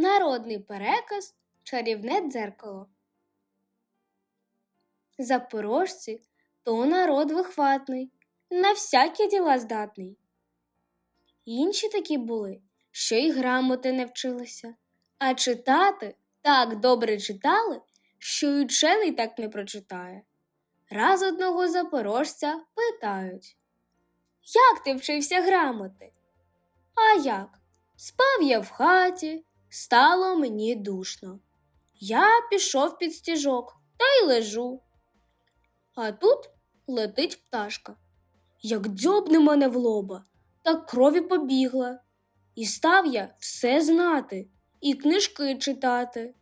Народний переказ Чарівне дзеркало. Запорожці то народ вихватний, на всякі діла здатний. Інші такі були, що й грамоти не вчилися, а читати так добре читали, що й учений так не прочитає. Раз одного запорожця питають Як ти вчився грамоти? А як? Спав я в хаті, стало мені душно. Я пішов під стіжок та й лежу. А тут летить пташка. Як дзьобне мене в лоба, так крові побігла. І став я все знати і книжки читати.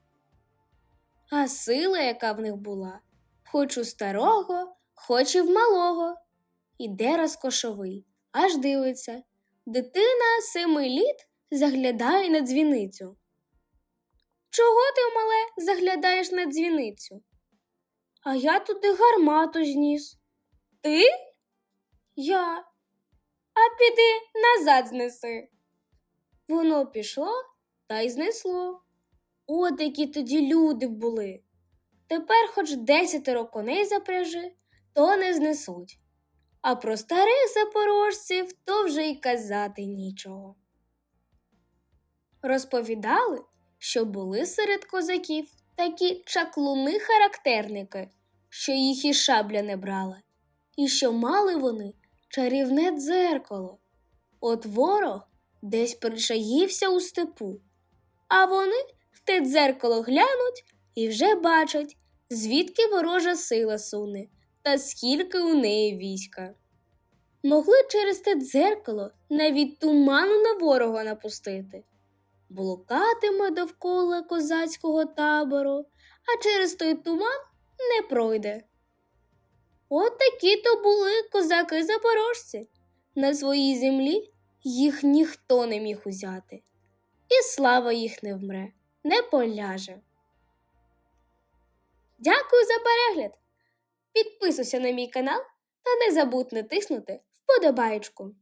А сила, яка в них була, хоч у старого, хоч і в малого. Іде розкошовий, аж дивиться. Дитина семи літ заглядає на дзвіницю. Чого ти, мале, заглядаєш на дзвіницю? А я туди гармату зніс. Ти? Я. А піди назад знеси. Воно пішло та й знесло. От які тоді люди були. Тепер хоч десятеро коней запряжи, то не знесуть. А про старих запорожців то вже й казати нічого. Розповідали, що були серед козаків такі чаклуни-характерники, що їх і шабля не брала, і що мали вони чарівне дзеркало. От ворог десь причаївся у степу, а вони в те дзеркало глянуть і вже бачать, звідки ворожа сила суне та скільки у неї війська. Могли через те дзеркало навіть туману на ворога напустити. Блукатиме довкола козацького табору, а через той туман не пройде. От такі то були козаки-запорожці. На своїй землі їх ніхто не міг узяти, і слава їх не вмре, не поляже. Дякую за перегляд! Підписуйся на мій канал та не забудь натиснути вподобаєчку.